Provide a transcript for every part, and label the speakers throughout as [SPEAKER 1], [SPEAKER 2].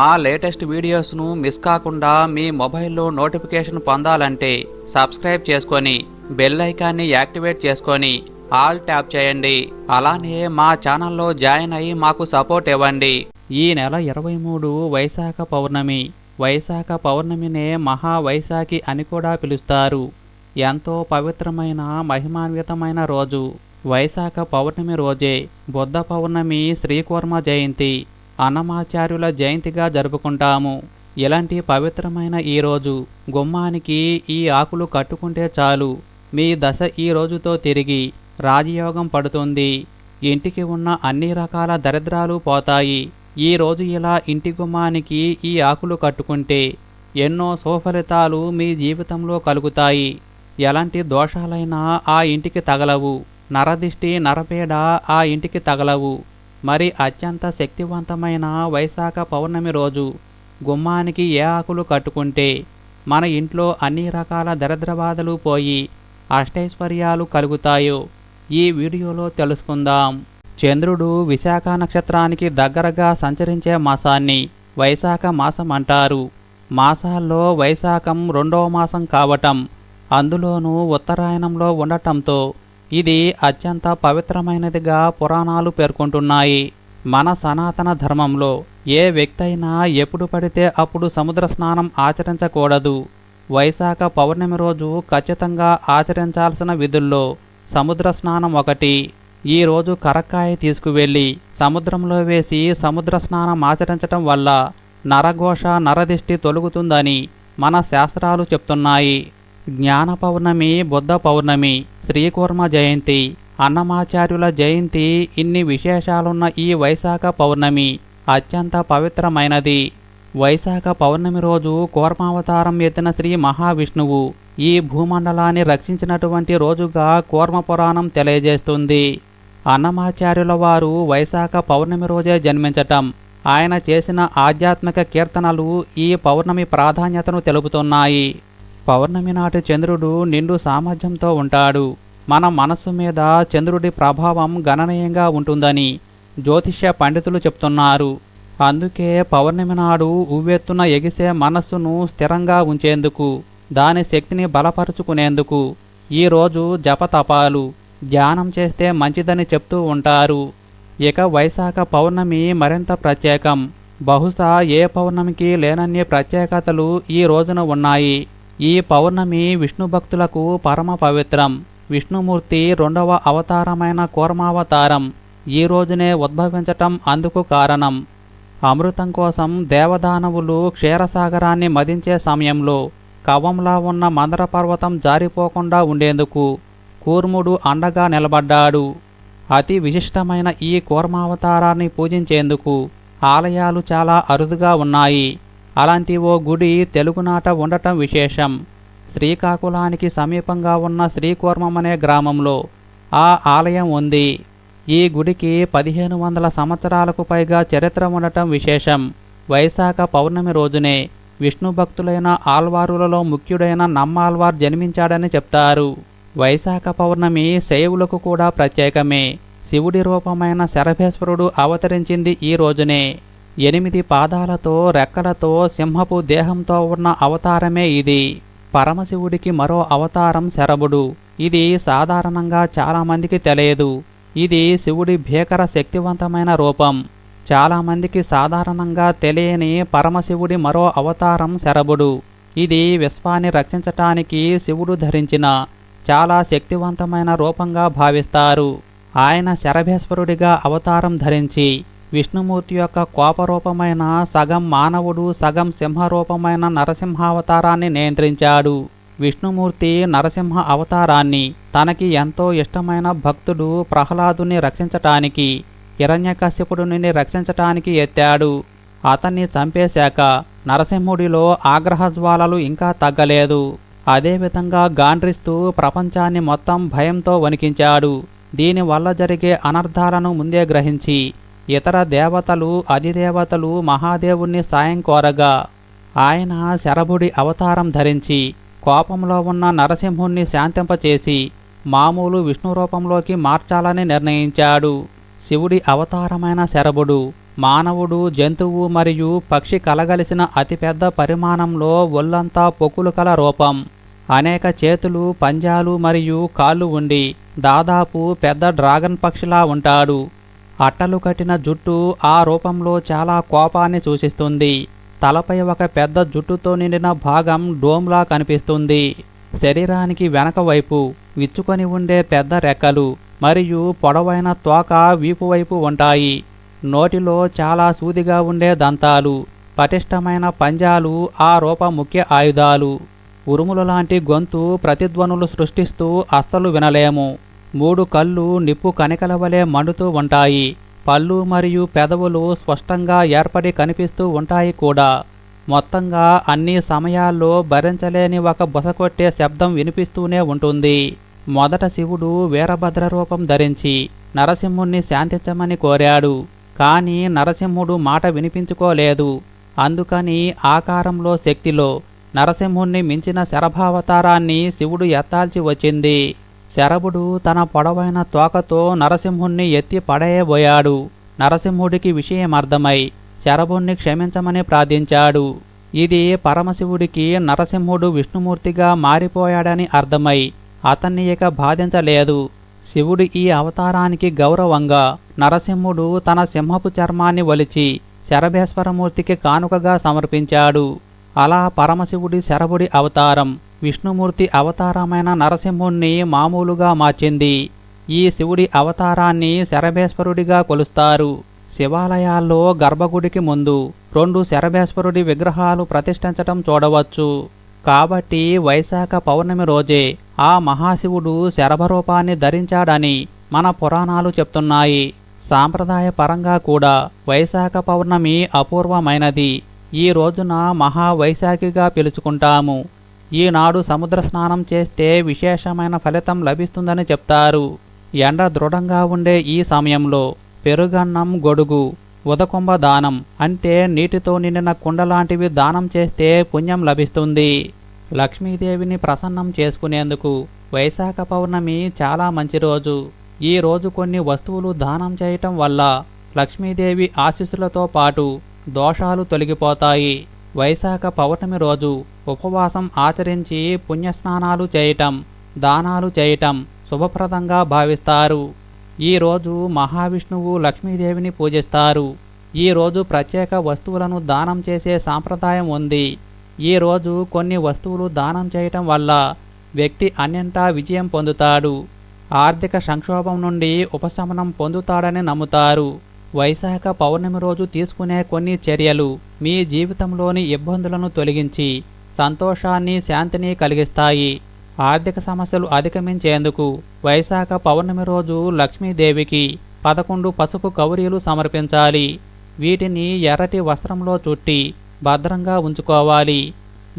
[SPEAKER 1] మా latest వీడియోస్ను miss కాకుండా మీ మొబైల్లో నోటిఫికేషన్ పొందాలంటే సబ్స్క్రైబ్ చేసుకొని బెల్ ఐకాన్ని యాక్టివేట్ చేసుకొని ఆల్ ట్యాప్ చేయండి. అలానే మా ఛానల్లో జాయిన్ అయ్యి మాకు సపోర్ట్ ఇవ్వండి. ఈ నెల ఇరవై మూడు వైశాఖ పౌర్ణమి. వైశాఖ పౌర్ణమినే మహా వైశాఖి అని కూడా పిలుస్తారు. ఎంతో పవిత్రమైన మహిమాన్వితమైన రోజు. వైశాఖ పౌర్ణమి రోజే బుద్ధ పౌర్ణమి శ్రీకూర్మ జయంతి. అన్నమాచార్యుల జయంతిగా జరుపుకుంటాము. ఇలాంటి పవిత్రమైన ఈ రోజు? గుమ్మానికి ఈ ఆకులు కట్టుకుంటే చాలు. మీ దశ ఈ రోజుతో తిరిగి రాజయోగం పడుతుంది. ఇంటికి ఉన్న అన్ని రకాల దరిద్రాలు పోతాయి. ఈ రోజు ఇలా ఇంటి గుమ్మానికి ఈ ఆకులు కట్టుకుంటే ఎన్నో సుఫలితాలు మీ జీవితంలో కలుగుతాయి. ఎలాంటి దోషాలైనా ఆ ఇంటికి తగలవు. నరదిష్టి నరపేడ ఆ ఇంటికి తగలవు. మరి అత్యంత శక్తివంతమైన వైశాఖ పౌర్ణమి రోజు గుమ్మానికి ఏ ఆకులు కట్టుకుంటే మన ఇంట్లో అన్ని రకాల దరిద్రబాధలు పోయి అష్టైశ్వర్యాలు కలుగుతాయో ఈ వీడియోలో తెలుసుకుందాం. చంద్రుడు విశాఖ నక్షత్రానికి దగ్గరగా సంచరించే మాసాన్ని వైశాఖ మాసం అంటారు. మాసాల్లో వైశాఖం రెండవ మాసం కావటం అందులోనూ ఉత్తరాయణంలో ఉండటంతో ఇది అత్యంత పవిత్రమైనదిగా పురాణాలు పేర్కొంటున్నాయి. మన సనాతన ధర్మంలో ఏ వ్యక్తి అయినా ఎప్పుడు పడితే అప్పుడు సముద్ర స్నానం ఆచరించకూడదు. వైశాఖ పౌర్ణమి రోజు ఖచ్చితంగా ఆచరించాల్సిన విధుల్లో సముద్ర స్నానం ఒకటి. ఈ రోజు కరక్కాయ తీసుకువెళ్ళి సముద్రంలో వేసి సముద్ర స్నానం ఆచరించటం వల్ల నరఘోష నరదిష్టి తొలుగుతుందని మన శాస్త్రాలు చెప్తున్నాయి. జ్ఞాన పౌర్ణమి బుద్ధ పౌర్ణమి శ్రీకూర్మ జయంతి అన్నమాచార్యుల జయంతి ఇన్ని విశేషాలున్న ఈ వైశాఖ పౌర్ణమి అత్యంత పవిత్రమైనది. వైశాఖ పౌర్ణమి రోజు కూర్మావతారం ఎత్తిన శ్రీ మహావిష్ణువు ఈ భూమండలాన్ని రక్షించినటువంటి రోజుగా కూర్మ పురాణం తెలియజేస్తుంది. అన్నమాచార్యుల వారు వైశాఖ పౌర్ణమి రోజే జన్మించటం ఆయన చేసిన ఆధ్యాత్మిక కీర్తనలు ఈ పౌర్ణమి ప్రాధాన్యతను తెలుపుతున్నాయి. పౌర్ణమి నాటి చంద్రుడు నిండు సామర్థ్యంతో ఉంటాడు. మన మనస్సు మీద చంద్రుడి ప్రభావం గణనీయంగా ఉంటుందని జ్యోతిష్య పండితులు చెప్తున్నారు. అందుకే పౌర్ణమి నాడు ఉవ్వెత్తున ఎగిసే మనస్సును స్థిరంగా ఉంచేందుకు దాని శక్తిని బలపరుచుకునేందుకు ఈరోజు జపతపాలు ధ్యానం చేస్తే మంచిదని చెప్తూ ఉంటారు. ఇక వైశాఖ పౌర్ణమి మరింత ప్రత్యేకం. బహుశా ఏ పౌర్ణమికి లేనన్ని ప్రత్యేకతలు ఈ రోజున ఉన్నాయి. ఈ పౌర్ణమి విష్ణు భక్తులకు పరమ పవిత్రం. విష్ణుమూర్తి రెండవ అవతారమైన కూర్మావతారం ఈ రోజునే ఉద్భవించటం అందుకు కారణం. అమృతం కోసం దేవదానవులు క్షీరసాగరాన్ని మదించే సమయంలో కవంలా ఉన్న మందర పర్వతం జారిపోకుండా ఉండేందుకు కూర్ముడు అండగా నిలబడ్డాడు. అతి విశిష్టమైన ఈ కూర్మావతారాన్ని పూజించేందుకు ఆలయాలు చాలా అరుదుగా ఉన్నాయి. అలాంటి ఓ గుడి తెలుగునాట ఉండటం విశేషం. శ్రీకాకుళానికి సమీపంగా ఉన్న శ్రీకూర్మం అనే గ్రామంలో ఆ ఆలయం ఉంది. ఈ గుడికి పదిహేను వందల సంవత్సరాలకు పైగా చరిత్ర ఉండటం విశేషం. వైశాఖ పౌర్ణమి రోజునే విష్ణు భక్తులైన ఆల్వారులలో ముఖ్యుడైన నమ్మాల్వార్ జన్మించాడని చెప్తారు. వైశాఖ పౌర్ణమి శైవులకు కూడా ప్రత్యేకమే. శివుడి రూపమైన శరభేశ్వరుడు అవతరించింది ఈ రోజునే. ఎనిమిది పాదాలతో రెక్కలతో సింహపు దేహంతో ఉన్న అవతారమే ఇది. పరమశివుడికి మరో అవతారం శరభుడు. ఇది సాధారణంగా చాలామందికి తెలియదు. ఇది శివుడి భీకర శక్తివంతమైన రూపం. చాలామందికి సాధారణంగా తెలియని పరమశివుడి మరో అవతారం శరభుడు. ఇది విశ్వాన్ని రక్షించటానికి శివుడు ధరించిన చాలా శక్తివంతమైన రూపంగా భావిస్తారు. ఆయన శరభేశ్వరుడిగా అవతారం ధరించి విష్ణుమూర్తి యొక్క కోపరూపమైన సగం మానవుడు సగం సింహరూపమైన నరసింహావతారాన్ని నియంత్రించాడు. విష్ణుమూర్తి నరసింహ అవతారాన్ని తనకి ఎంతో ఇష్టమైన భక్తుడు ప్రహ్లాదుని రక్షించటానికి హిరణ్యకశ్యపుడు నుండి రక్షించటానికి ఎత్తాడు. అతన్ని చంపేశాక నరసింహుడిలో ఆగ్రహజ్వాలలు ఇంకా తగ్గలేదు. అదేవిధంగా గాండ్రిస్తూ ప్రపంచాన్ని మొత్తం భయంతో వణికించాడు. దీనివల్ల జరిగే అనర్థాలను ముందే గ్రహించి ఇతర దేవతలు అధిదేవతలు మహాదేవుణ్ణి సాయం కోరగా ఆయన శరభుడి అవతారం ధరించి కోపంలో ఉన్న నరసింహుణ్ణి శాంతింపచేసి మామూలు విష్ణు రూపంలోకి మార్చాలని నిర్ణయించాడు. శివుడి అవతారమైన శరభుడు మానవుడు జంతువు మరియు పక్షి కలగలిసిన అతిపెద్ద పరిమాణంలో ఒళ్ళంతా పొక్కులు కల రూపం. అనేక చేతులు పంజాలు మరియు కాళ్ళు ఉండి దాదాపు పెద్ద డ్రాగన్ పక్షిలా ఉంటాడు. అట్టలు కట్టిన జుట్టు ఆ రూపంలో చాలా కోపాన్ని సూచిస్తుంది. తలపై ఒక పెద్ద జుట్టుతో నిండిన భాగం డోమ్లా కనిపిస్తుంది. శరీరానికి వెనక వైపు విచ్చుకొని ఉండే పెద్ద రెక్కలు మరియు పొడవైన తోక వీపు వైపు ఉంటాయి. నోటిలో చాలా సూదిగా ఉండే దంతాలు పటిష్టమైన పంజాలు ఆ రూప ముఖ్య ఆయుధాలు. ఉరుములు లాంటి గొంతు ప్రతిధ్వనులు సృష్టిస్తూ అస్సలు వినలేము. మూడు కళ్ళు నిప్పు కణికల వలె మండుతూ ఉంటాయి. పళ్ళు మరియు పెదవులు స్పష్టంగా ఏర్పడి కనిపిస్తూ ఉంటాయి కూడా. మొత్తంగా అన్ని సమయాల్లో భరించలేని ఒక బుసకొట్టే శబ్దం వినిపిస్తూనే ఉంటుంది. మొదట శివుడు వీరభద్ర రూపం ధరించి నరసింహుణ్ణి శాంతించమని కోరాడు. కాని నరసింహుడు మాట వినిపించుకోలేదు. అందుకని ఆకారంలో శక్తిలో నరసింహుణ్ణి మించిన శరభావతారాన్ని శివుడు ఎత్తాల్చి వచ్చింది. శరభుడు తన పొడవైన తోకతో నరసింహుణ్ణి ఎత్తి పడేయబోయాడు. నరసింహుడికి విషయం అర్థమై శరభుణ్ణి క్షమించమని ప్రార్థించాడు. ఇది పరమశివుడికి నరసింహుడు విష్ణుమూర్తిగా మారిపోయాడని అర్థమై అతన్ని ఇక బాధించలేదు. శివుడి ఈ అవతారానికి గౌరవంగా నరసింహుడు తన సింహపు చర్మాన్ని ఒలిచి శరభేశ్వరమూర్తికి కానుకగా సమర్పించాడు. అలా పరమశివుడి శరభుడి అవతారం విష్ణుమూర్తి అవతారమైన నరసింహుణ్ణి మామూలుగా మార్చింది. ఈ శివుడి అవతారాన్ని శరభేశ్వరుడిగా కొలుస్తారు. శివాలయాల్లో గర్భగుడికి ముందు రెండు శరభేశ్వరుడి విగ్రహాలు ప్రతిష్ఠించటం చూడవచ్చు. కాబట్టి వైశాఖ పౌర్ణమి రోజే ఆ మహాశివుడు శరభరూపాన్ని ధరించాడని మన పురాణాలు చెప్తున్నాయి. సాంప్రదాయ పరంగా కూడా వైశాఖ పౌర్ణమి అపూర్వమైనది. ఈ రోజున మహావైశాఖిగా పిలుచుకుంటాము. ఈనాడు సముద్ర స్నానం చేస్తే విశేషమైన ఫలితం లభిస్తుందని చెప్తారు. ఎండ దృఢంగా ఉండే ఈ సమయంలో పెరుగన్నం గొడుగు ఉదకుంభ దానం అంటే నీటితో నిండిన కుండ లాంటివి దానం చేస్తే పుణ్యం లభిస్తుంది. లక్ష్మీదేవిని ప్రసన్నం చేసుకునేందుకు వైశాఖ పౌర్ణమి చాలా మంచి రోజు. ఈ రోజు కొన్ని వస్తువులు దానం చేయటం వల్ల లక్ష్మీదేవి ఆశీస్సులతో పాటు దోషాలు తొలగిపోతాయి. వైశాఖ పౌర్ణమి రోజు ఉపవాసం ఆచరించి పుణ్యస్నానాలు చేయటం దానాలు చేయటం శుభప్రదంగా భావిస్తారు. ఈ రోజు మహావిష్ణువు లక్ష్మీదేవిని పూజిస్తారు. ఈ రోజు ప్రత్యేక వస్తువులను దానం చేసే సాంప్రదాయం ఉంది. ఈ రోజు కొన్ని వస్తువులు దానం చేయటం వల్ల వ్యక్తి అన్యంటా విజయం పొందుతాడు. ఆర్థిక సంక్షోభం నుండి ఉపశమనం పొందుతాడని నమ్ముతారు. వైశాఖ పౌర్ణమి రోజు తీసుకునే కొన్ని చర్యలు మీ జీవితంలోని ఇబ్బందులను తొలగించి సంతోషాన్ని శాంతిని కలిగిస్తాయి. ఆర్థిక సమస్యలు అధిగమించేందుకు వైశాఖ పౌర్ణమి రోజు లక్ష్మీదేవికి పదకొండు పసుపు కౌరీలు సమర్పించాలి. వీటిని ఎర్రటి వస్త్రంలో చుట్టి భద్రంగా ఉంచుకోవాలి.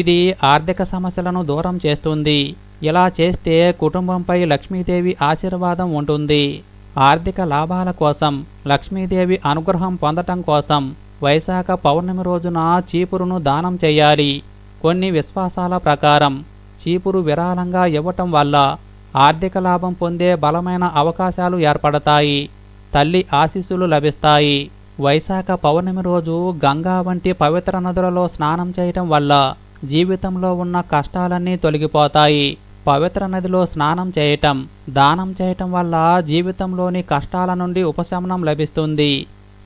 [SPEAKER 1] ఇది ఆర్థిక సమస్యలను దూరం చేస్తుంది. ఇలా చేస్తే కుటుంబంపై లక్ష్మీదేవి ఆశీర్వాదం ఉంటుంది. ఆర్థిక లాభాల కోసం లక్ష్మీదేవి అనుగ్రహం పొందటం కోసం వైశాఖ పౌర్ణమి రోజున చీపురును దానం చేయాలి. కొన్ని విశ్వాసాల ప్రకారం చీపురు విరాళంగా ఇవ్వటం వల్ల ఆర్థిక లాభం పొందే బలమైన అవకాశాలు ఏర్పడతాయి. తల్లి ఆశీస్సులు లభిస్తాయి. వైశాఖ పౌర్ణమి రోజు గంగా వంటి పవిత్ర నదులలో స్నానం చేయటం వల్ల జీవితంలో ఉన్న కష్టాలన్నీ తొలగిపోతాయి. పవిత్ర నదిలో స్నానం చేయటం దానం చేయటం వల్ల జీవితంలోని కష్టాల నుండి ఉపశమనం లభిస్తుంది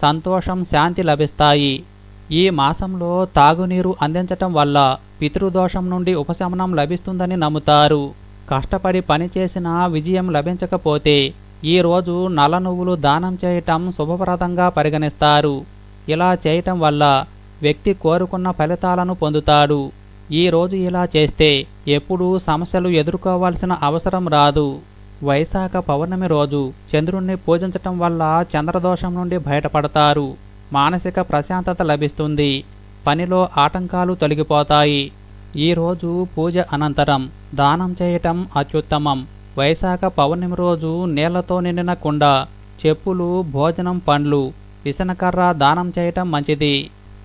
[SPEAKER 1] సంతోషం శాంతి లభిస్తాయి. ఈ మాసంలో తాగునీరు అందించటం వల్ల పితృదోషం నుండి ఉపశమనం లభిస్తుందని నమ్ముతారు. కష్టపడి పనిచేసిన విజయం లభించకపోతే ఈ రోజు నల్ల నువ్వులు దానం చేయటం శుభప్రదంగా పరిగణిస్తారు. ఇలా చేయటం వల్ల వ్యక్తి కోరుకున్న ఫలితాలను పొందుతాడు. ఈ రోజు ఇలా చేస్తే ఎప్పుడూ సమస్యలు ఎదుర్కోవాల్సిన అవసరం రాదు. వైశాఖ పౌర్ణమి రోజు చంద్రుణ్ణి పూజించటం వల్ల చంద్రదోషం నుండి బయటపడతారు. మానసిక ప్రశాంతత లభిస్తుంది. పనిలో ఆటంకాలు తొలగిపోతాయి. ఈ రోజు పూజ అనంతరం దానం చేయటం అత్యుత్తమం. వైశాఖ పౌర్ణమి రోజు నీళ్ళతో నిండిన కుండ చెప్పులు భోజనం పండ్లు విసనకర్ర దానం చేయటం మంచిది.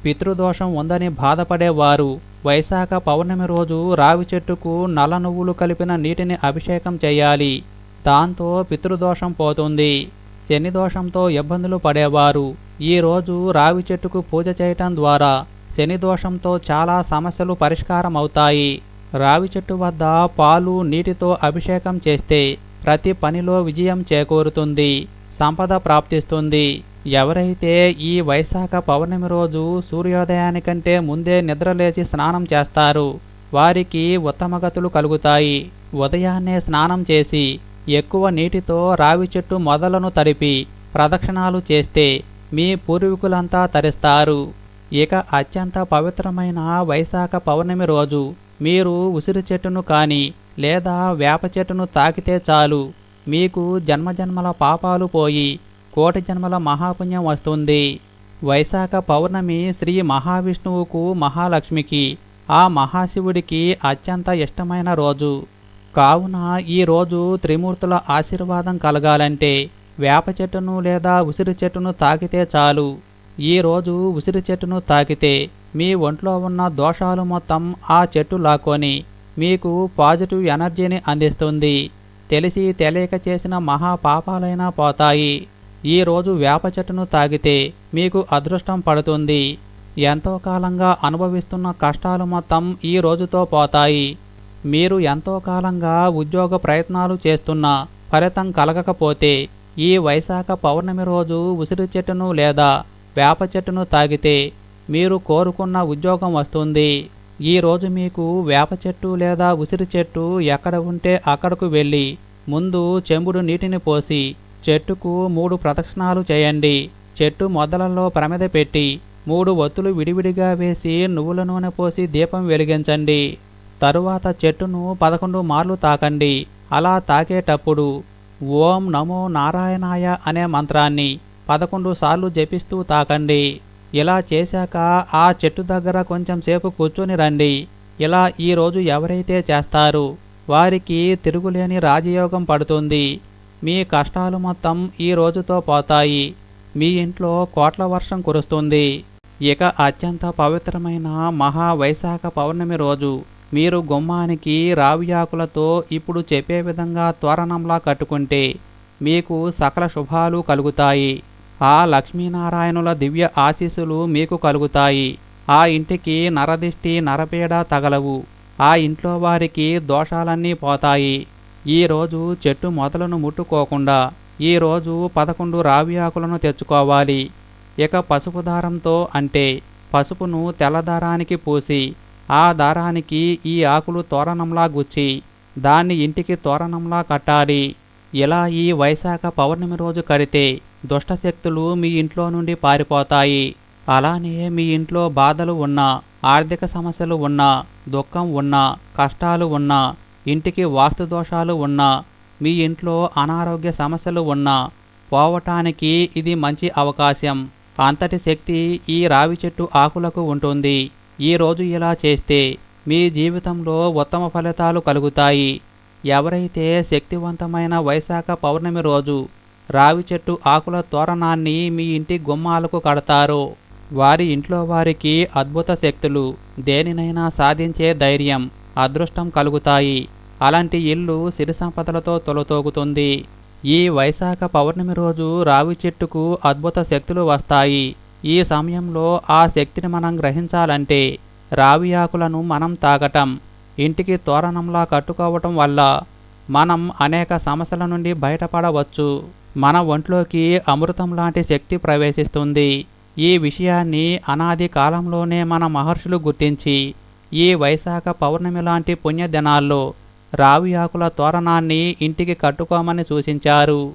[SPEAKER 1] పితృదోషం ఉందని బాధపడేవారు. వైశాఖ పౌర్ణమి రోజు రావి చెట్టుకు నల్ల నువ్వులు కలిపిన నీటిని అభిషేకం చేయాలి. దాంతో పితృదోషం పోతుంది. శని దోషంతో ఇబ్బందులు పడేవారు. ఈరోజు రావి చెట్టుకు పూజ చేయటం ద్వారా శని దోషంతో చాలా సమస్యలు పరిష్కారం అవుతాయి రావి చెట్టు వద్ద పాలు నీటితో అభిషేకం చేస్తే ప్రతి పనిలో విజయం చేకూరుతుంది సంపద ప్రాప్తిస్తుంది. ఎవరైతే ఈ వైశాఖ పౌర్ణమి రోజు సూర్యోదయానికంటే ముందే నిద్రలేచి స్నానం చేస్తారు వారికి ఉత్తమగతులు కలుగుతాయి. ఉదయాన్నే స్నానం చేసి ఎక్కువ నీటితో రావి చెట్టు మొదలను తడిపి ప్రదక్షిణాలు చేస్తే మీ పూర్వీకులంతా తరిస్తారు. ఇక అత్యంత పవిత్రమైన వైశాఖ పౌర్ణమి రోజు మీరు ఉసిరి చెట్టును కాని లేదా వేప చెట్టును తాకితే చాలు మీకు జన్మజన్మల పాపాలు పోయి కోటి జన్మల మహాపుణ్యం వస్తుంది. వైశాఖ పౌర్ణమి శ్రీ మహావిష్ణువుకు మహాలక్ష్మికి ఆ మహాశివుడికి అత్యంత ఇష్టమైన రోజు. కావున ఈ రోజు త్రిమూర్తుల ఆశీర్వాదం కలగాలంటే వేప చెట్టును లేదా ఉసిరి చెట్టును తాకితే చాలు. ఈ రోజు ఉసిరి చెట్టును తాకితే మీ ఒంట్లో ఉన్న దోషాలు మొత్తం ఆ చెట్టు లాక్కొని మీకు పాజిటివ్ ఎనర్జీని అందిస్తుంది. తెలిసి తెలియక చేసిన మహా పాపాలైనా పోతాయి. ఈరోజు వేప చెట్టును తాగితే మీకు అదృష్టం పడుతుంది. ఎంతో కాలంగా అనుభవిస్తున్న కష్టాలు మొత్తం ఈ రోజుతో పోతాయి. మీరు ఎంతో కాలంగా ఉద్యోగ ప్రయత్నాలు చేస్తున్నా ఫలితం కలగకపోతే ఈ వైశాఖ పౌర్ణమి రోజు ఉసిరి చెట్టును లేదా వేప చెట్టును తాగితే మీరు కోరుకున్న ఉద్యోగం వస్తుంది. ఈ రోజు మీకు వేప చెట్టు లేదా ఉసిరి చెట్టు ఎక్కడ ఉంటే అక్కడకు వెళ్ళి ముందు చెంబుడు నీటిని పోసి చెట్టుకు మూడు ప్రదక్షిణాలు చేయండి. చెట్టు మొదలలో ప్రమిద పెట్టి మూడు ఒత్తులు విడివిడిగా వేసి నువ్వుల నూనె పోసి దీపం వెలిగించండి. తరువాత చెట్టును పదకొండు మార్లు తాకండి. అలా తాకేటప్పుడు ఓం నమో నారాయణాయ అనే మంత్రాన్ని పదకొండు సార్లు జపిస్తూ తాకండి. ఇలా చేశాక ఆ చెట్టు దగ్గర కొంచెం సేపు కూర్చొని రండి. ఇలా ఈ రోజు ఎవరైతే చేస్తారు వారికి తిరుగులేని రాజయోగం పడుతుంది. మీ కష్టాలు మొత్తం ఈ రోజుతో పోతాయి. మీ ఇంట్లో కోట్ల వర్షం కురుస్తుంది. ఇక అత్యంత పవిత్రమైన మహా వైశాఖ పౌర్ణమి రోజు. మీరు గుమ్మానికి రావి ఆకులతో ఇప్పుడు చెప్పే విధంగా తోరణంలా కట్టుకుంటే మీకు సకల శుభాలు కలుగుతాయి. ఆ లక్ష్మీనారాయణుల దివ్య ఆశీస్సులు మీకు కలుగుతాయి. ఆ ఇంటికి నరదిష్టి నరపీడ తగలవు. ఆ ఇంట్లో వారికి దోషాలన్నీ పోతాయి. ఈరోజు చెట్టు మొదలను ముట్టుకోకుండా ఈరోజు పదకొండు రావి ఆకులను తెచ్చుకోవాలి. ఇక పసుపు దారంతో అంటే పసుపును తెల్ల దారానికి పూసి ఆ దారానికి ఈ ఆకులు తోరణంలా గుచ్చి దాన్ని ఇంటికి తోరణంలా కట్టాలి. ఇలా ఈ వైశాఖ పౌర్ణమి రోజు కడితే దుష్టశక్తులు మీ ఇంట్లో నుండి పారిపోతాయి. అలానే మీ ఇంట్లో బాధలు ఉన్నా ఆర్థిక సమస్యలు ఉన్నా దుఃఖం ఉన్నా కష్టాలు ఉన్నా ఇంటికి వాస్తు దోషాలు ఉన్నా మీ ఇంట్లో అనారోగ్య సమస్యలు ఉన్నా పోవటానికి ఇది మంచి అవకాశం. అంతటి శక్తి ఈ రావి చెట్టు ఆకులకు ఉంటుంది. ఈ రోజు ఇలా చేస్తే మీ జీవితంలో ఉత్తమ ఫలితాలు కలుగుతాయి. ఎవరైతే శక్తివంతమైన వైశాఖ పౌర్ణమి రోజు రావి చెట్టు ఆకుల తోరణాన్ని మీ ఇంటి గుమ్మాలకు కడతారో వారి ఇంట్లో వారికి అద్భుత శక్తులు దేనినైనా సాధించే ధైర్యం. అదృష్టం కలుగుతాయి. అలాంటి ఇల్లు సిరి సంపదలతో తొలతోగుతుంది. ఈ వైశాఖ పౌర్ణమి రోజు రావి చెట్టుకు అద్భుత శక్తులు వస్తాయి. ఈ సమయంలో ఆ శక్తిని మనం గ్రహించాలంటే రావి ఆకులను మనం తాగటం ఇంటికి తోరణంలా కట్టుకోవటం వల్ల మనం అనేక సమస్యల నుండి బయటపడవచ్చు. మన ఒంట్లోకి అమృతం లాంటి శక్తి ప్రవేశిస్తుంది. ఈ విషయాన్ని అనాది కాలంలోనే మన మహర్షులు గుర్తించి ఈ వైశాఖ పౌర్ణమి లాంటి పుణ్యదినాల్లో రావి ఆకుల తోరణాన్ని ఇంటికి కట్టుకోమని సూచించారు.